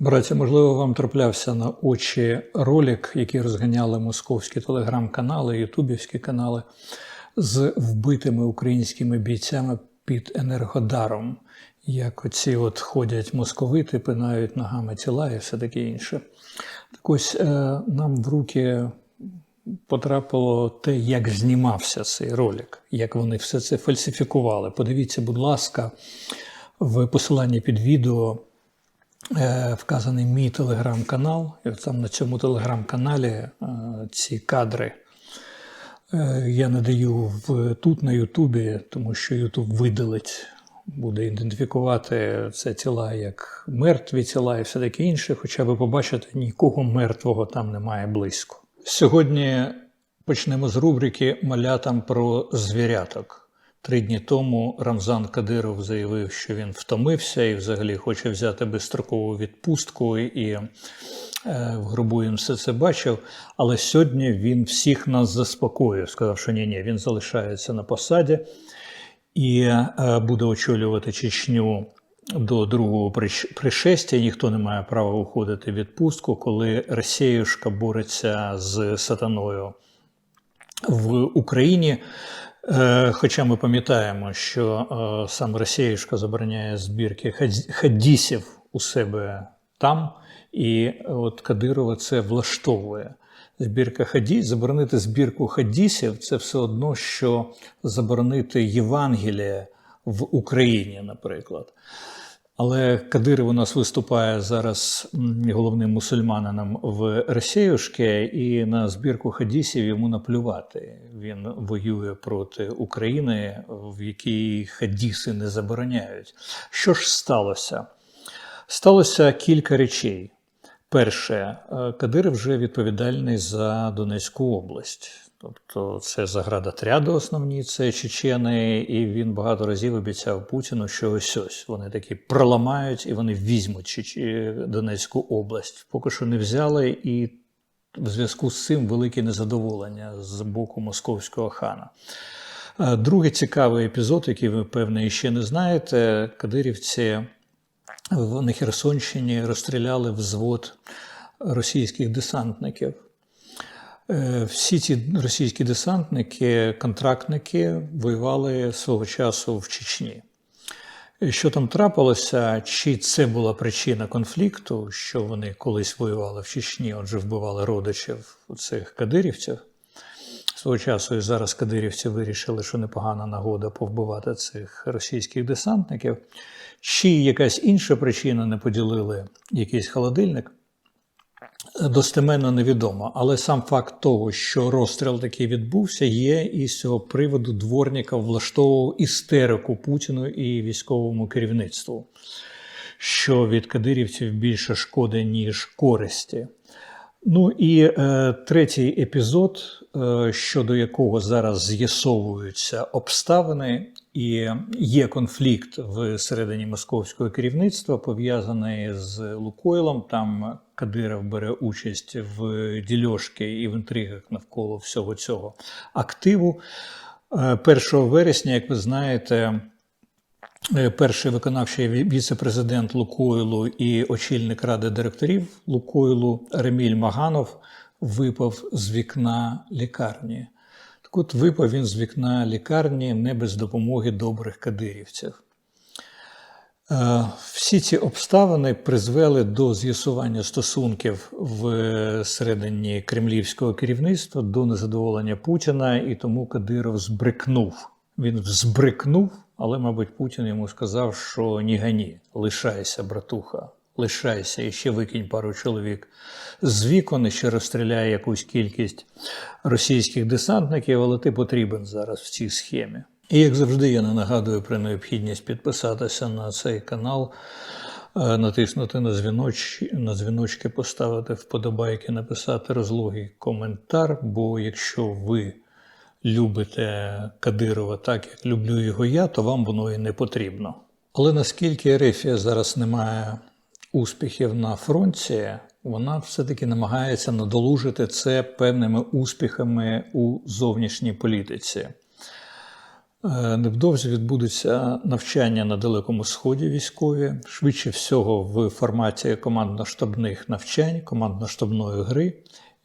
Браті, можливо, вам траплявся на очі ролик, який розганяли московські телеграм-канали, ютубівські канали з вбитими українськими бійцями під Енергодаром. Як оці от ходять московити, пинають ногами тіла і все таке інше. Так ось е, нам в руки потрапило те, як знімався цей ролик, як вони все це фальсифікували. Подивіться, будь ласка, в посиланні під відео вказаний мій телеграм-канал. І от там на цьому телеграм-каналі е, ці кадри е, я не даю в, тут на Ютубі, тому що Ютуб видалить, буде ідентифікувати це тіла як мертві тіла і все таке інше. Хоча ви побачите, нікого мертвого там немає близько. Сьогодні почнемо з рубрики Малятам про звіряток. Три дні тому Рамзан Кадиров заявив, що він втомився і взагалі хоче взяти безстрокову відпустку, і е, в гробу він все це бачив. Але сьогодні він всіх нас заспокоїв, сказав, що ні, ні, він залишається на посаді і е, буде очолювати Чечню до другого приш- пришестя. Ніхто не має права уходити в відпустку, коли Росіюшка бореться з сатаною в Україні. Е, Хоча ми пам'ятаємо, що е, сам Росіюшка забороняє збірки хадісів у себе там, і от Кадирова це влаштовує. Збірка хадіс, заборонити збірку хадісів це все одно, що заборонити Євангеліє в Україні, наприклад. Але Кадиров у нас виступає зараз головним мусульманином в Росіюшки, і на збірку хадісів йому наплювати. Він воює проти України, в якій хадіси не забороняють. Що ж сталося? Сталося кілька речей. Перше, е, Кадиров вже відповідальний за Донецьку область. Тобто це заградотряди основні, це чечени, і він багато разів обіцяв Путіну, що ось ось вони такі проламають і вони візьмуть Чеч- Донецьку область. Поки що не взяли, і в зв'язку з цим велике незадоволення з боку московського хана. Е, Другий цікавий епізод, який ви, певне, ще не знаєте, кадирівці на Херсонщині розстріляли взвод російських десантників. Е, Всі ці російські десантники, контрактники воювали свого часу в Чечні. Що там трапилося? Чи це була причина конфлікту, що вони колись воювали в Чечні, отже, вбивали родичів цих кадирівців? Свого часу і зараз кадирівці вирішили, що непогана нагода повбивати цих російських десантників. Чи якась інша причина не поділили якийсь холодильник? Достеменно невідомо, але сам факт того, що розстріл такий відбувся, є і з цього приводу дворника влаштовував істерику Путіну і військовому керівництву, що від кадирівців більше шкоди, ніж користі. Ну і е, третій епізод, е, щодо якого зараз з'ясовуються обставини, і є конфлікт всередині московського керівництва, пов'язаний з Лукойлом. Там Кадиров бере участь в дільошки і в інтригах навколо всього цього активу. Е, 1 вересня, як ви знаєте, Е, перший виконавчий віце-президент Лукойлу і очільник ради директорів Лукойлу Реміль Маганов випав з вікна лікарні. Так от випав він з вікна лікарні не без допомоги добрих кадирівців. Е, Всі ці обставини призвели до з'ясування стосунків в середині кремлівського керівництва до незадоволення Путіна, і тому Кадиров збрикнув. Він збрикнув, але, мабуть, Путін йому сказав, що ні гані, лишайся, братуха, лишайся і ще викинь пару чоловік з вікон, і ще розстріляй якусь кількість російських десантників, але ти потрібен зараз в цій схемі. І як завжди, я не нагадую про необхідність підписатися на цей канал, е, натиснути на, дзвіноч, на дзвіночки, поставити вподобайки, написати розлогий коментар. Бо якщо ви любите Кадирова так, як люблю його я, то вам воно і не потрібно. Але наскільки Ерефія зараз не має успіхів на фронті, вона все-таки намагається надолужити це певними успіхами у зовнішній політиці. Е, Невдовзі відбудуться навчання на Далекому Сході військові, швидше всього в форматі командно-штабних навчань, командно-штабної гри.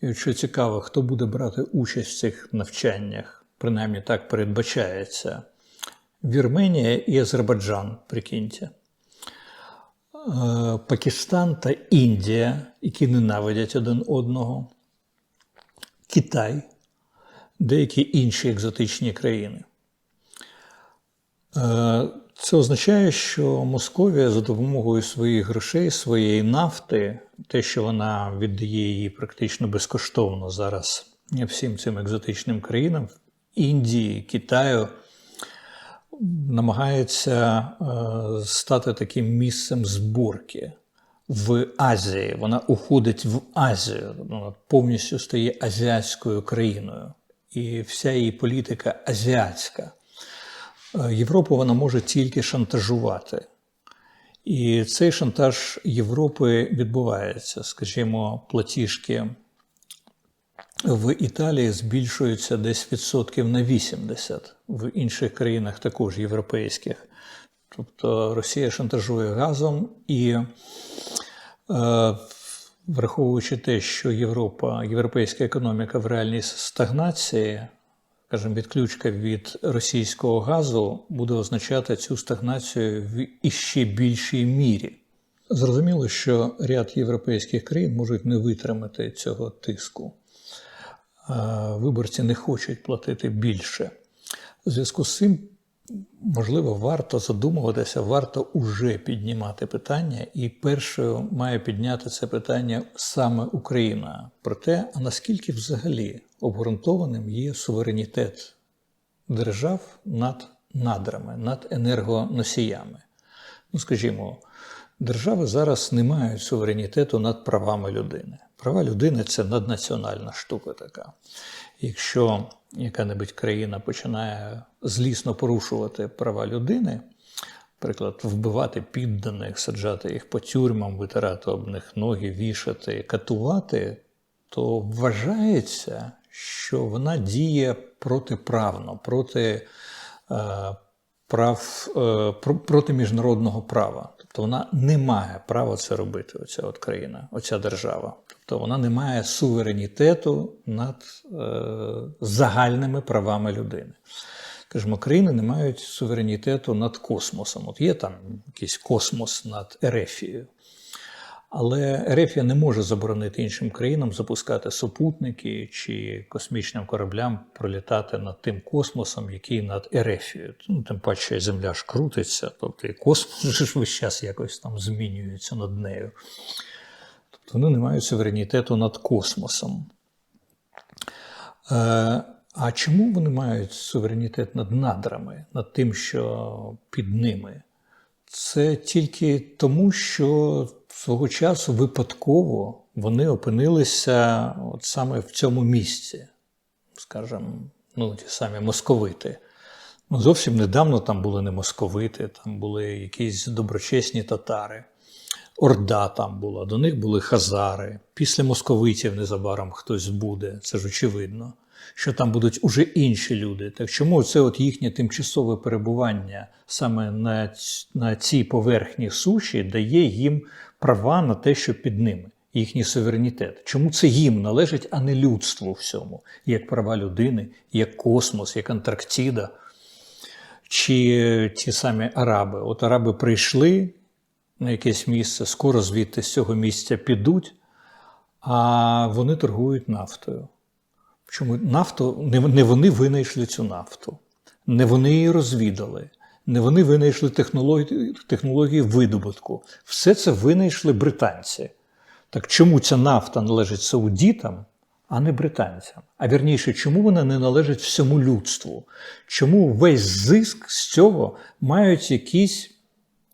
І що цікаво, хто буде брати участь в цих навчаннях, принаймні так передбачається. Вірменія і Азербайджан, прикиньте. Е, Пакистан та Індія, які ненавидять один одного, Китай, деякі інші екзотичні країни. Це означає, що Московія за допомогою своїх грошей, своєї нафти, те, що вона віддає її практично безкоштовно зараз всім цим екзотичним країнам, Індії, Китаю, намагається е, стати таким місцем зборки в Азії. Вона уходить в Азію, вона повністю стає азіатською країною. І вся її політика азіатська. Е, Європу вона може тільки шантажувати. І цей шантаж Європи відбувається. Скажімо, платіжки в Італії збільшуються десь відсотків на 80, в інших країнах також європейських. Тобто Росія шантажує газом і, е, враховуючи те, що Європа, європейська економіка в реальній стагнації, скажімо, відключка від російського газу буде означати цю стагнацію в іще більшій мірі. Зрозуміло, що ряд європейських країн можуть не витримати цього тиску. Виборці не хочуть платити більше. У зв'язку з цим, можливо, варто задумуватися, варто уже піднімати питання, і першою має підняти це питання саме Україна про те, а наскільки взагалі обґрунтованим є суверенітет держав над надрами, над енергоносіями. Ну, скажімо, держави зараз не мають суверенітету над правами людини. Права людини це наднаціональна штука така. Якщо яка-небудь країна починає злісно порушувати права людини, наприклад, вбивати підданих, саджати їх по тюрмам, витирати об них ноги, вішати, катувати, то вважається, що вона діє протиправно, проти е, прав е, проти міжнародного права. Тобто вона не має права це робити, оця от країна, оця держава. Тобто вона не має суверенітету над е, загальними правами людини. Скажімо, країни не мають суверенітету над космосом. От є там якийсь космос над Ерефією. Але Ерефія не може заборонити іншим країнам запускати супутники чи космічним кораблям пролітати над тим космосом, який над Ерефією. Ну, тим паче земля ж крутиться, тобто і космос ж весь час якось там змінюється над нею. Тобто вони не мають суверенітету над космосом. Е, а чому вони мають суверенітет над надрами, над тим, що під ними? Це тільки тому, що свого часу випадково вони опинилися от саме в цьому місці, скажімо, ну, ті самі московити. Ну, Зовсім недавно там були не московити, там були якісь доброчесні татари. Орда там була, до них були хазари. Після московитів незабаром хтось буде, це ж очевидно, що там будуть уже інші люди. Так чому це от їхнє тимчасове перебування саме на, на цій поверхні суші дає їм права на те, що під ними, їхній суверенітет? Чому це їм належить, а не людству всьому, як права людини, як космос, як Антарктида? Чи ті самі Араби? От Араби прийшли на якесь місце, скоро звідти з цього місця підуть, а вони торгують нафтою. Чому нафту не вони винайшли цю нафту, не вони її розвідали, вони винайшли технології, технології видобутку. Все це винайшли британці. Так чому ця нафта належить саудітам, а не британцям? А вірніше, чому вона не належить всьому людству? Чому весь зиск з цього мають якісь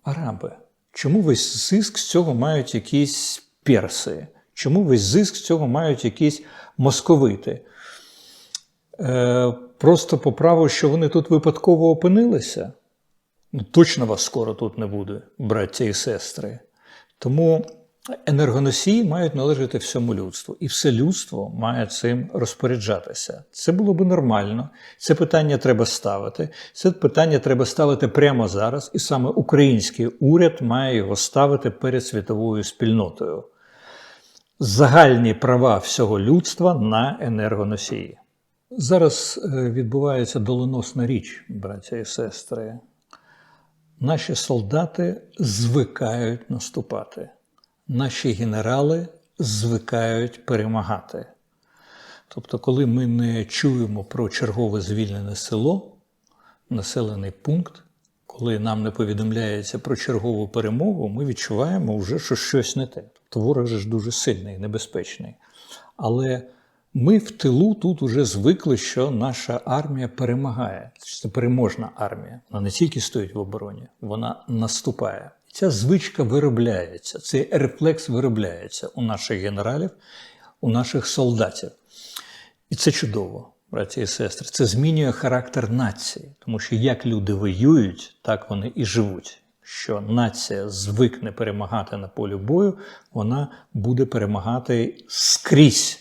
араби? Чому весь зиск з цього мають якісь перси? Чому весь зиск з цього мають якісь московити? Е, Просто по праву, що вони тут випадково опинилися. Ну, точно вас скоро тут не буде, браття і сестри. Тому енергоносії мають належати всьому людству, і все людство має цим розпоряджатися. Це було би нормально. Це питання треба ставити. Це питання треба ставити прямо зараз, і саме український уряд має його ставити перед світовою спільнотою. Загальні права всього людства на енергоносії. Зараз е, відбувається доленосна річ, браття і сестри. Наші солдати звикають наступати. Наші генерали звикають перемагати. Тобто, коли ми не чуємо про чергове звільнене село, населений пункт, коли нам не повідомляється про чергову перемогу, ми відчуваємо вже, що щось не те. Тобто ворог ж дуже сильний, небезпечний. Але ми в тилу тут уже звикли, що наша армія перемагає. Це переможна армія. Вона не тільки стоїть в обороні, вона наступає. Ця звичка виробляється, цей рефлекс виробляється у наших генералів, у наших солдатів. І це чудово, браті і сестри. Це змінює характер нації, тому що як люди воюють, так вони і живуть. Що нація звикне перемагати на полі бою, вона буде перемагати скрізь.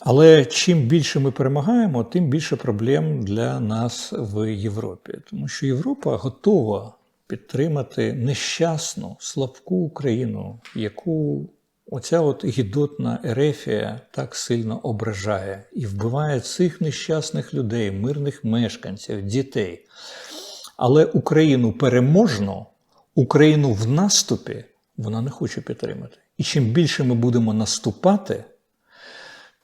Але чим більше ми перемагаємо, тим більше проблем для нас в Європі. Тому що Європа готова підтримати нещасну, слабку Україну, яку оця от гідотна Ерефія так сильно ображає і вбиває цих нещасних людей, мирних мешканців, дітей. Але Україну переможну, Україну в наступі вона не хоче підтримати. І чим більше ми будемо наступати,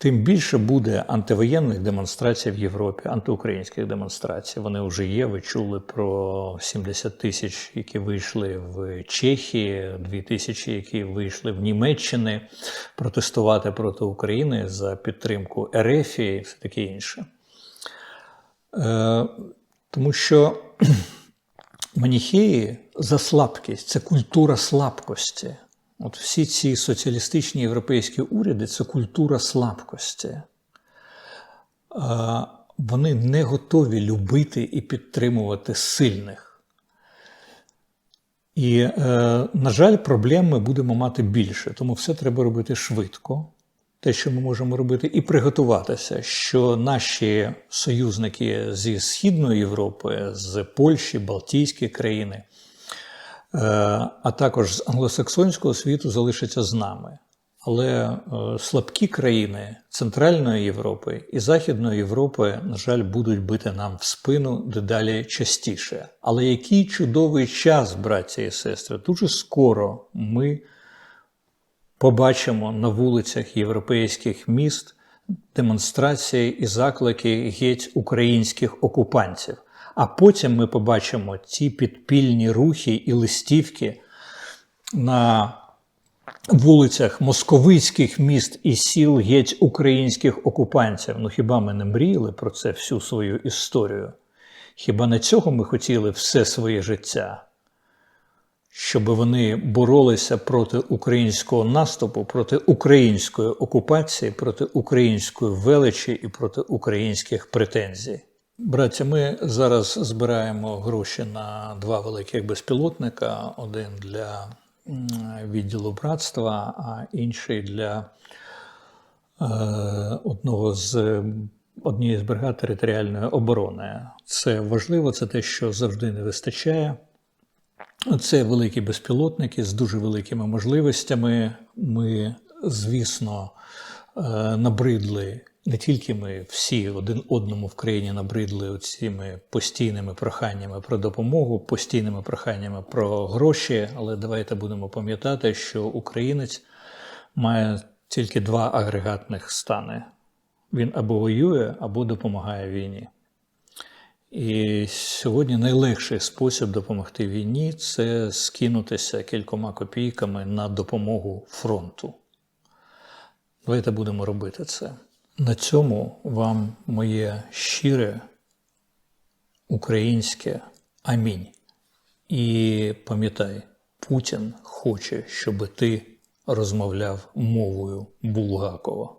тим більше буде антивоєнних демонстрацій в Європі, антиукраїнських демонстрацій. Вони вже є. Ви чули про 70 тисяч, які вийшли в Чехії, 2 тисячі, які вийшли в Німеччини протестувати проти України за підтримку Ерефії і все таке інше. Е, тому що маніхеї за слабкість це культура слабкості. От всі ці соціалістичні європейські уряди це культура слабкості. Вони не готові любити і підтримувати сильних. І, е, на жаль, проблем ми будемо мати більше, тому все треба робити швидко, те, що ми можемо робити, і приготуватися, що наші союзники зі Східної Європи, з Польщі, Балтійські країни. Е, а також з англосаксонського світу залишаться з нами. Але е, слабкі країни Центральної Європи і Західної Європи, на жаль, будуть бити нам в спину дедалі частіше. Але який чудовий час, браті і сестри, дуже скоро ми побачимо на вулицях європейських міст демонстрації і заклики геть українських окупантів. А потім ми побачимо ці підпільні рухи і листівки на вулицях московицьких міст і сіл геть українських окупантів. Ну хіба ми не мріяли про це всю свою історію? Хіба не цього ми хотіли все своє життя? Щоб вони боролися проти українського наступу, проти української окупації, проти української величі і проти українських претензій. Браття, ми зараз збираємо гроші на два великих безпілотника: один для відділу братства, а інший для е, одного з однієї з бригад територіальної оборони. Це важливо, це те, що завжди не вистачає. Це великі безпілотники з дуже великими можливостями. Ми, звісно, набридли не тільки ми всі один одному в країні набридли цими постійними проханнями про допомогу, постійними проханнями про гроші, але давайте будемо пам'ятати, що українець має тільки два агрегатних стани: він або воює, або допомагає війні. І сьогодні найлегший спосіб допомогти війні це скинутися кількома копійками на допомогу фронту. Давайте будемо робити це. На цьому вам моє щире українське амінь. І пам'ятай, Путін хоче, щоб ти розмовляв мовою Булгакова.